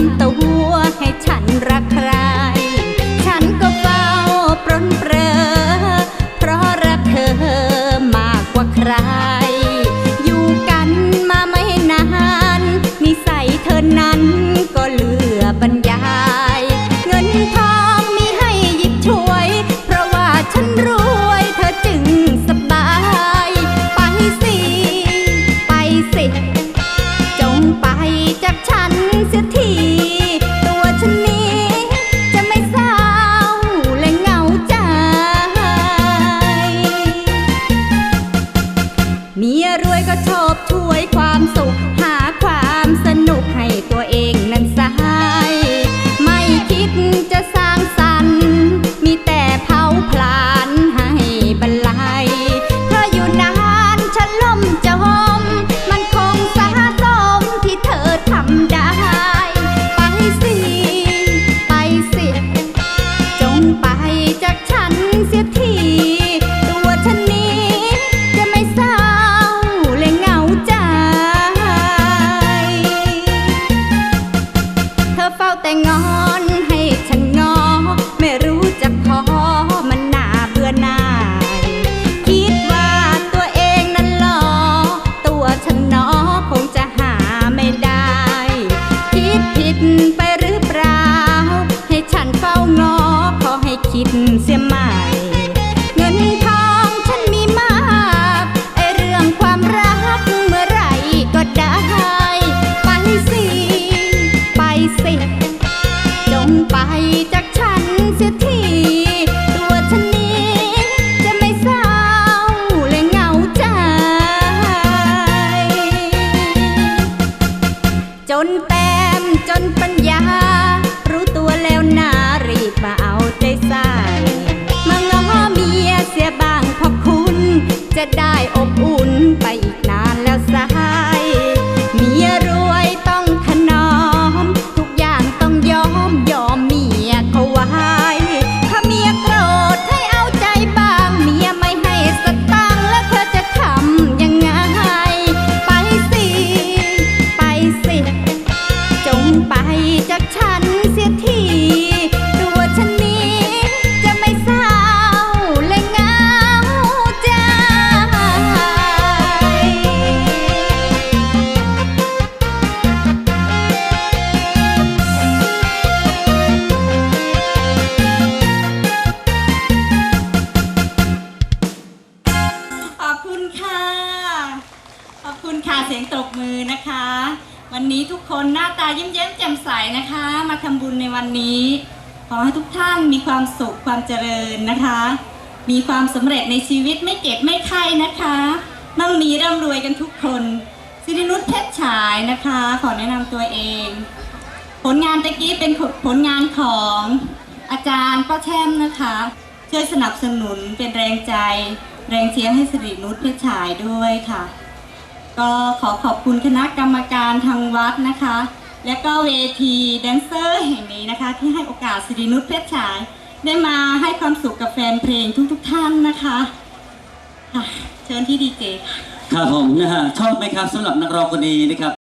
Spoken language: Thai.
ำตัวให้ฉันรักใคร ฉันก็เฝ้าปรนเปรอ เพราะรักเธอมากกว่าใคร อยู่กันมาไม่นาน นิสัยเธอนั้นก็เหลื เมียรวยก็ชอบช่วยความสุข หาความสนุกให้ตัวเองนั้นสหาย ไม่คิดจะสร้างสรรค์ มีแต่เผาผลาญให้บรรลัยเธออยู่นานฉันล่มจะ นแต้มจนปัญญา รู้ตัวแล้วนารีบมาเอาใจใส่มาง้อเมียเสียบ้างพอคุณ จะได้อบอุ่น มือนะคะ วันนี้ทุกคนหน้าตายิ้มแย้มแจ่มใสนะคะ มาทำบุญในวันนี้ ขอให้ทุกท่านมีความสุขความเจริญนะคะ มีความสำเร็จในชีวิตไม่เก็บไม่ไข้นะคะมั่งมีร่ำรวยกันทุกคนสิรินุชเพชรฉายนะคะ ขอแนะนำตัวเอง ผลงานตะกี้เป็นผลงานของอาจารย์ป้าแช่มนะคะ ช่วยสนับสนุนเป็นแรงใจ แรงเชียร์ให้สิรินุชเพชรฉายด้วยค่ะ ก็ขอขอบคุณคณะกรรมการทางวัดนะคะ และก็เวทีแดนเซอร์แห่งนี้นะคะ ที่ให้โอกาสสิรินุชเพชรฉาย ได้มาให้ความสุขกับแฟนเพลงทุกๆทท่านนะคะค่ะเชิญที่ดีเจค่ะ ครับผมนะฮะชอบไหมครับสำหรับนักร้องคนนี้นะครับ